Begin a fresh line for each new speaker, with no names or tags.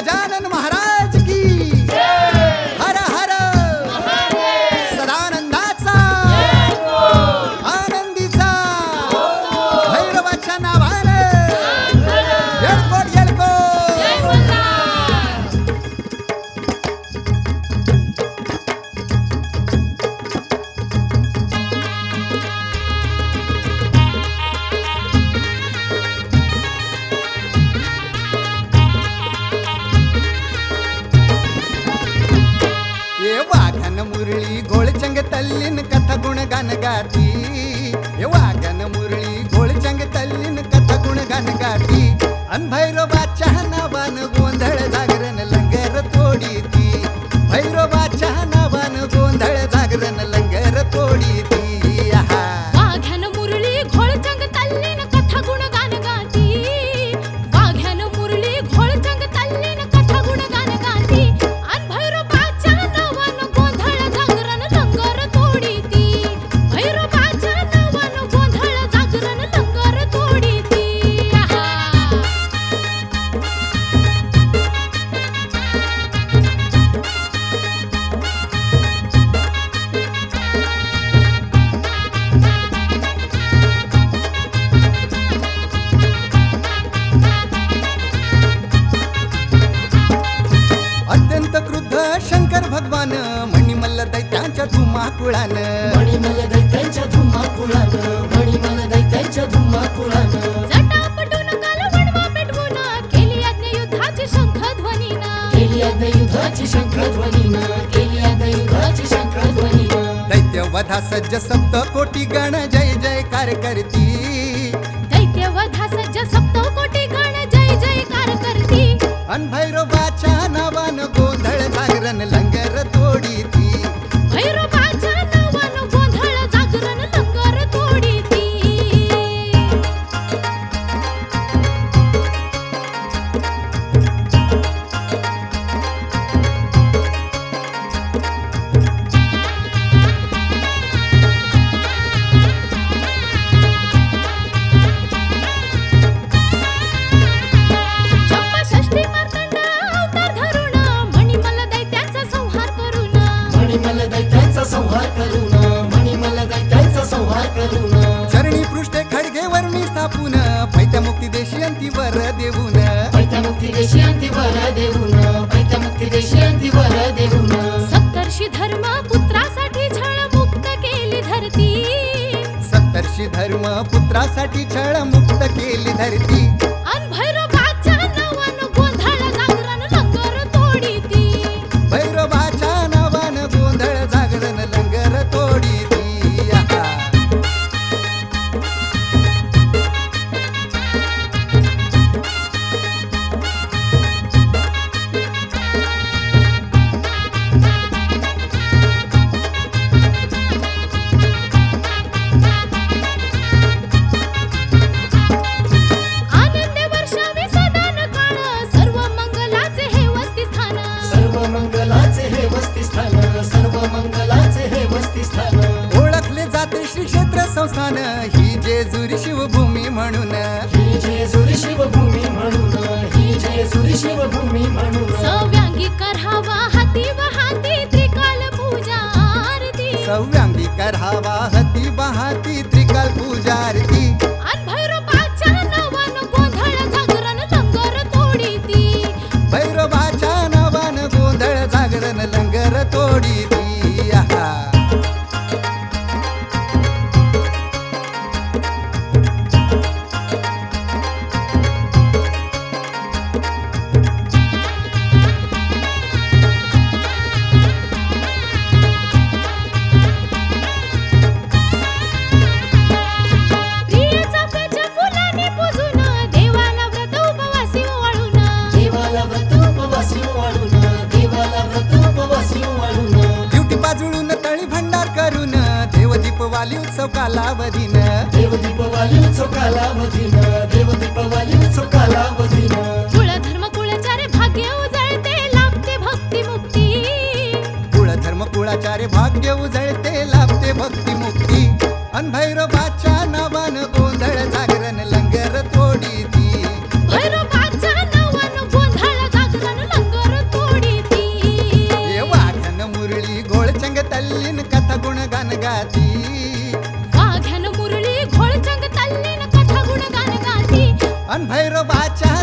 गजानन महाराज वाघन मुरळी घोळचंग तल्लीन कथा गुणगान गाती ये वाघन मुरळी घोळचंग तल्लीन कथा गुणगान दैत्यांच्या धुमाकुळानं.
मणिमल दैत्यांच्या धुमाकुळानं मणिमल दैत्यांच्या धुमाकुळानं.
जटापटून कालवडवा पेटवून केली यज्ञयुद्धाची शंखध्वनीनं.
केली यज्ञ युद्धाची शंखध्वनीनं केली यज्ञ युद्धाची शंखध्वनीनं.
दैत्यवधा सज्ज सप्त कोटी गण जय जयकार करती
दैत्यवधा सज्ज सप्तकोटी गण जय जयकार करती
अन भैरोबाच्या नावानं गोंधळ जागरण लंगर तोडी वर्णी स्थापून पैत्यामुक्ती देशी अंतीवर देऊन.
पैत्यामुक्ती देशी अंती वर देऊन. पैत्यामुक्ती देशी अंती वर देऊन.
सप्तर्षी धर्म पुत्रासाठी छळ मुक्त केली धरती.
सप्तर्षी धर्म पुत्रासाठी छळ मुक्त केली धरती. संस्थान दिवटी बाजुळून तळी भंडार करून देवदीप वाली उत्सव कालावधीन.
देवदीपवाली उत्सव कालावधीन देवदीपवाली उत्सव कालावधीन.
कुळ धर्म कुळचारे भाग्य उजळते लाभते भक्ती मुक्ती
कुळ धर्म कुळाचार्य भाग्य उजळते लाभते भक्ती मुक्ती अन भैरवाच्या नावानं गोंधळ जागरण लंगर तोडी ती
भैरवाच्या नावानं गोंधळ जागरण वाघ्यान मुरली घोळ चंग तल्लीन कथा गुण गान गाती.
अन भैरवाच्या